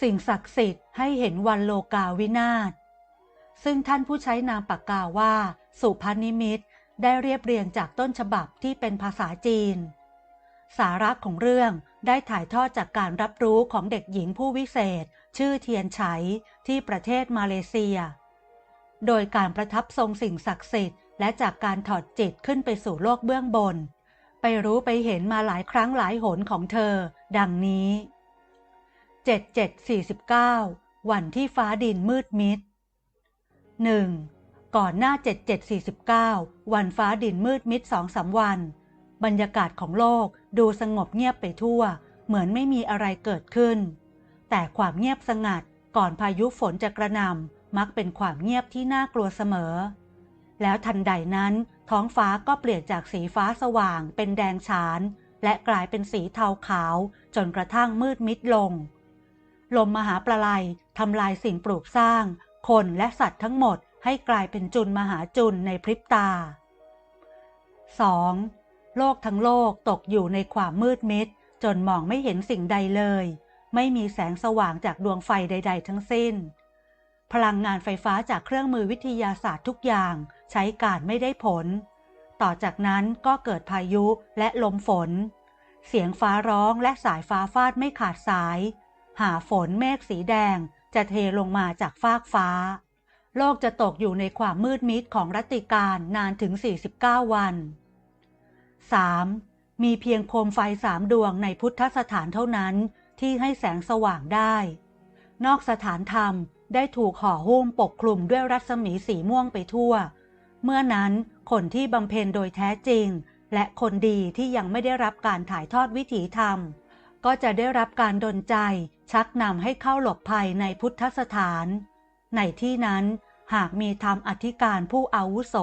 สิ่งศักดิ์สิทธิ์ให้เห็นวันโลกาวินาศ ซึ่งท่านผู้ใช้นามปากกาว่า สุพนิมิตได้เรียบเรียงจากต้นฉบับที่เป็นภาษาจีน สาระของเรื่องได้ถ่ายทอดจากการรับรู้ของเด็กหญิงผู้วิเศษ ชื่อเทียนไฉที่ประเทศมาเลเซีย โดยการประทับทรงสิ่งศักดิ์สิทธิ์และจากการถอดจิตขึ้นไปสู่โลกเบื้องบน ไปรู้ไปเห็นมาหลายครั้งหลายหนของเธอ ดังนี้ 7749 วันที่ฟ้าดินมืดมิด 1. ก่อนหน้า 7749 วันฟ้าดินมืดมิดสองสาวัน บรรยากาศของโลกดูสงบเงียบไปทั่ว เหมือนไม่มีอะไรเกิดขึ้น แต่ความเงียบสงัดก่อนพายุฝนจะกระหน่ำมักเป็นความเงียบที่น่ากลัวเสมอ แล้วทันใดนั้น ท้องฟ้าก็เปลี่ยนจากสีฟ้าสว่างเป็นแดงฉาน และกลายเป็นสีเทาขาวจนกระทั่งมืดมิดลง ลมมหาประลายทำลายสิ่งปลูกสร้าง คนและสัตว์ทั้งหมดให้กลายเป็นจุนมหาจุนในพริบตา 2. โลกทั้งโลกตกอยู่ในความมืดมิด จนมองไม่เห็นสิ่งใดเลย ไม่มีแสงสว่างจากดวงไฟใด ๆ ทั้งสิ้น พลังงานไฟฟ้าจากเครื่องมือวิทยาศาสตร์ทุกอย่างใช้การไม่ได้ผล ต่อจากนั้นก็เกิดพายุและลมฝน เสียงฟ้าร้องและสายฟ้าฟาดไม่ขาดสาย หาฝนเมฆสีแดงจะเทลงมาจากฟากฟ้า โลกจะตกอยู่ในความมืดมิดของรัติการนานถึง 49 วัน 3. มีเพียงโคมไฟสามดวงในพุทธสถานเท่านั้นที่ให้แสงสว่างได้ นอกสถานธรรมได้ถูกห่อหุ้มปกคลุมด้วยรัศมีสีม่วงไปทั่ว เมื่อนั้นคนที่บำเพ็ญโดยแท้จริง และคนดีที่ยังไม่ได้รับการถ่ายทอดวิถีธรรม ก็จะได้รับการดลใจ ชักนำให้เข้าหลบภัยในพุทธสถาน ในที่นั้นหากมีธรรมอธิการผู้อาวุโส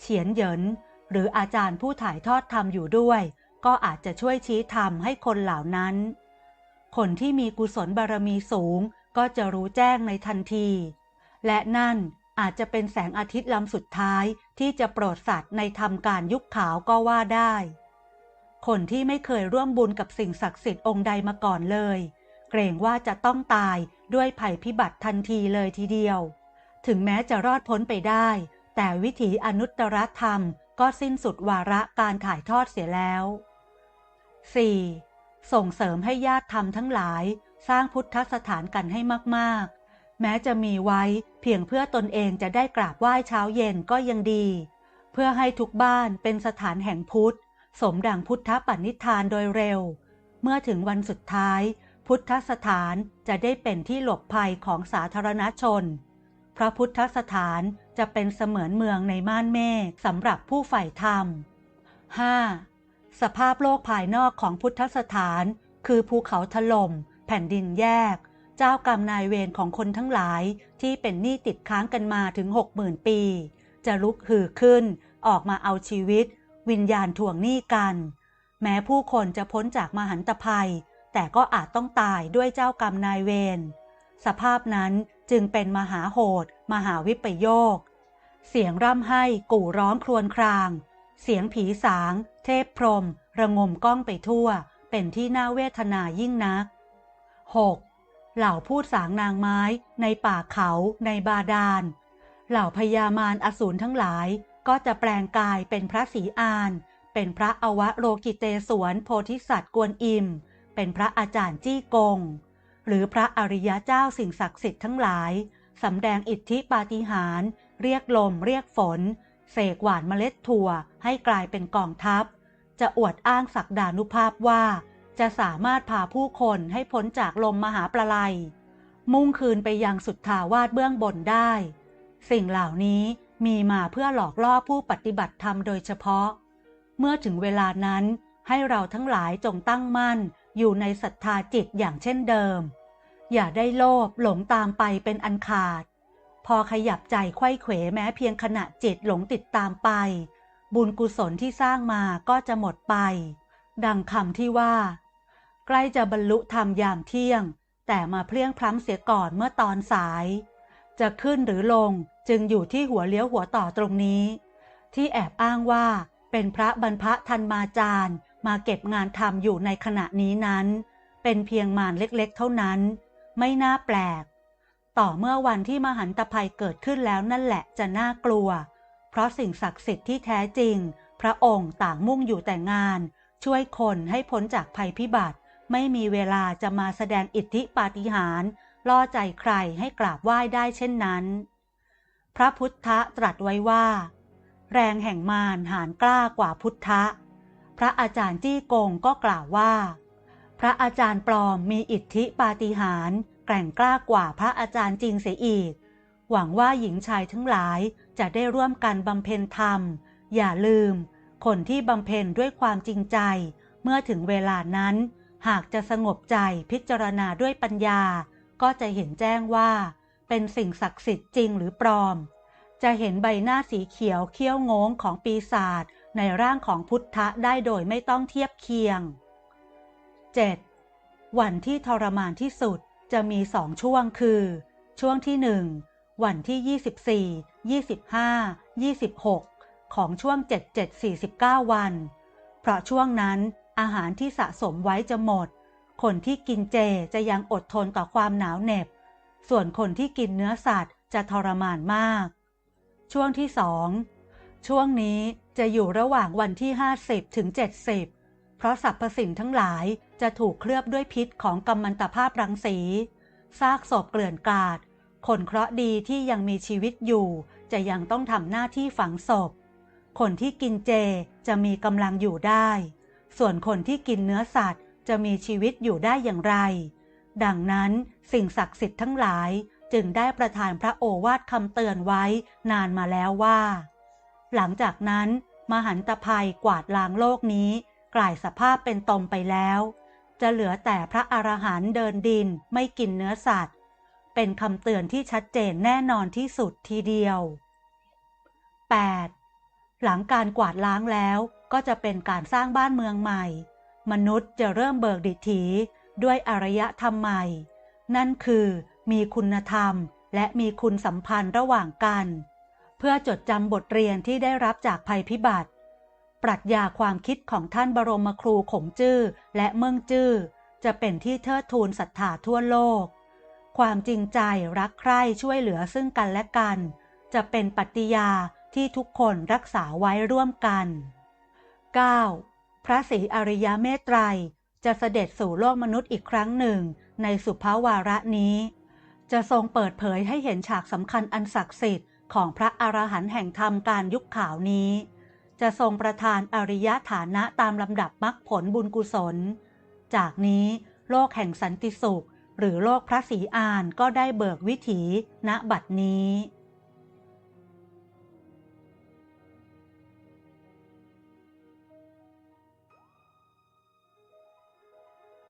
เฉียนเหยิน หรืออาจารย์ผู้ถ่ายทอดธรรมอยู่ด้วย ก็อาจจะช่วยชี้ธรรมให้คนเหล่านั้น คนที่มีกุศลบารมีสูงก็จะรู้แจ้งในทันที และนั่นอาจจะเป็นแสงอาทิตย์ลำสุดท้ายที่จะโปรดสัตว์ในทำการยุคขาวก็ว่าได้ คนที่ไม่เคยร่วมบุญกับสิ่งศักดิ์สิทธิ์องค์ใดมาก่อนเลย เกรงว่าจะต้องตายด้วยภัยพิบัติทันทีเลยทีเดียว ถึงแม้จะรอดพ้นไปได้ แต่วิถีอนุตตรธรรมก็สิ้นสุดวาระการถ่ายทอดเสียแล้ว 4. ส่งเสริมให้ญาติธรรมทั้งหลายสร้างพุทธสถานกันให้มาก ๆ แม้จะมีไว้เพียงเพื่อตนเองจะได้กราบไหว้เช้าเย็นก็ยังดี เพื่อให้ทุกบ้านเป็นสถานแห่งพุทธ สมดังพุทธปณิธานโดยเร็ว เมื่อถึงวันสุดท้าย พุทธสถานจะได้เป็นที่หลบภัยของสาธารณชนเพราะพุทธสถานจะเป็นเสมือนเมืองในม่านเมฆสำหรับผู้ใฝ่ธรรม 5. สภาพโลกภายนอกของพุทธสถาน คือภูเขาถล่ม แผ่นดินแยก เจ้ากรรมนายเวรของคนทั้งหลายที่เป็นหนี้ติดค้างกันมาถึงหกหมื่นปี จะลุกหือขึ้น ออกมาเอาชีวิต วิญญาณทวงหนี้กัน แม้ผู้คนจะพ้นจากมหันตภัย แต่ก็อาจต้องตายด้วยเจ้ากรรมนายเวร สภาพนั้นจึงเป็นมหาโหด มหาวิปโยค เสียงร่ำไห้กู่ร้องครวญคราง เสียงผีสาง เทพพรม ระงมก้องไปทั่ว เป็นที่น่าเวทนายิ่งนัก 6. เหล่าพูดสางนางไม้ ในป่าเขาในบาดาล เหล่าพญามารอสูรทั้งหลายก็จะแปลงกายเป็นพระศรีอาน เป็นพระอวโรกิเตศวรโพธิสัตว์กวนอิม เป็นพระอาจารย์จี้กง หรือพระอริยเจ้าสิ่งศักดิ์สิทธิ์ทั้งหลายสำแดงอิทธิปาฏิหาริย์เรียกลม เรียกฝน เสกหวานเมล็ดถั่วให้กลายเป็นกองทัพ จะอวดอ้างศักดานุภาพว่า จะสามารถพาผู้คนให้พ้นจากลมมหาประลัย มุ่งคืนไปยังสุดทาวาสเบื้องบนได้ สิ่งเหล่านี้มีมาเพื่อหลอกล่อผู้ปฏิบัติธรรมโดยเฉพาะ เมื่อถึงเวลานั้นให้เราทั้งหลายจงตั้งมั่น อยู่ในศรัทธาจิตอย่างเช่นเดิม อย่าได้โลภหลงตามไปเป็นอันขาด พอขยับใจไข้เขวแม้เพียงขณะจิตหลงติดตามไป บุญกุศลที่สร้างมาก็จะหมดไป ดังคำที่ว่า ใกล้จะบรรลุธรรมยามเที่ยง แต่มาเพลี้ยงพล้ำเสียก่อนเมื่อตอนสาย จะขึ้นหรือลงจึงอยู่ที่หัวเลี้ยวหัวต่อตรงนี้ ที่แอบอ้างว่าเป็นพระบรรพทันมาจารย์ มาเก็บงานทำอยู่ในขณะนี้นั้น เป็นเพียงมารเล็กๆ เท่านั้น ไม่น่าแปลก ต่อเมื่อวันที่มหันตภัยเกิดขึ้นแล้วนั่นแหละจะน่ากลัว เพราะสิ่งศักดิ์สิทธิ์ที่แท้จริง พระองค์ต่างมุ่งอยู่แต่งาน ช่วยคนให้พ้นจากภัยพิบัติ ไม่มีเวลาจะมาแสดงอิทธิปาฏิหาริย์ล่อใจใครให้กราบไหว้ได้เช่นนั้น พระพุทธตรัสไว้ว่า แรงแห่งมารหารกล้ากว่าพุทธะ พระอาจารย์จี้กงก็กล่าวว่า พระอาจารย์ปลอมมีอิทธิปาฏิหาริย์แกร่งกล้ากว่าพระอาจารย์จริงเสียอีก หวังว่าหญิงชายทั้งหลายจะได้ร่วมกันบำเพ็ญธรรม อย่าลืม คนที่บำเพ็ญด้วยความจริงใจ เมื่อถึงเวลานั้น หากจะสงบใจพิจารณาด้วยปัญญา ก็จะเห็นแจ้งว่า เป็นสิ่งศักดิ์สิทธิ์จริงหรือปลอม จะเห็นใบหน้าสีเขียวเขี้ยวงงของปีศาจ ในร่างของพุทธะได้โดยไม่ต้องเทียบเคียง 7. วันที่ทรมานที่สุดจะมีสองช่วงคือ ช่วงที่หนึ่งวันที่ 24 25 26 ของช่วง 77-49 วัน เพราะช่วงนั้นอาหารที่สะสมไว้จะหมด คนที่กินเจจะยังอดทนต่อความหนาวเหน็บ ส่วนคนที่กินเนื้อสัตว์จะทรมานมาก ช่วงที่สอง ช่วงนี้จะอยู่ระหว่างวันที่ 50 ถึง 70 เพราะสรรพสิ่งทั้งหลายจะถูกเคลือบด้วยพิษของกัมมันตภาพรังสี ซากศพเกลื่อนกาด คนเคราะห์ดีที่ยังมีชีวิตอยู่ จะยังต้องทำหน้าที่ฝังศพ คนที่กินเจจะมีกำลังอยู่ได้ ส่วนคนที่กินเนื้อสัตว์จะมีชีวิตอยู่ได้อย่างไร ดังนั้นสิ่งศักดิ์สิทธิ์ทั้งหลายจึงได้ประทานพระโอวาทคำเตือนไว้นานมาแล้วว่า หลังจากนั้นมหันตภัยกวาดล้างโลกนี้ กลายสภาพเป็นตมไปแล้ว จะเหลือแต่พระอรหันต์เดินดินไม่กินเนื้อสัตว์ เป็นคำเตือนที่ชัดเจนแน่นอนที่สุดทีเดียว 8. หลังการกวาดล้างแล้วก็จะเป็นการสร้างบ้านเมืองใหม่ มนุษย์จะเริ่มเบิกดิถีด้วยอารยธรรมใหม่ นั่นคือมีคุณธรรมและมีคุณสัมพันธ์ระหว่างกัน เพื่อจดจำบทเรียนที่ได้รับจากภัยพิบัติ ปรัชญาความคิดของท่านบรมครูขงจื้อและเมืองจื้อจะเป็นที่เทิดทูนศรัทธาทั่วโลก ความจริงใจรักใคร่ช่วยเหลือซึ่งกันและกัน จะเป็นปฏิญาที่ทุกคนรักษาไว้ร่วมกัน 9. พระศรีอริยเมตไตรจะเสด็จสู่โลกมนุษย์อีกครั้งหนึ่ง ในสุภาวาระนี้ จะทรงเปิดเผยให้เห็นฉากสำคัญอันศักดิ์สิทธิ์ ของพระอรหันต์แห่งธรรมการยุคข่าวนี้ จะทรงประทานอริยฐานะตามลำดับมรรคผลบุญกุศล จากนี้โลกแห่งสันติสุข หรือโลกพระศรีอานก็ได้เบิกวิถีณบัดนี้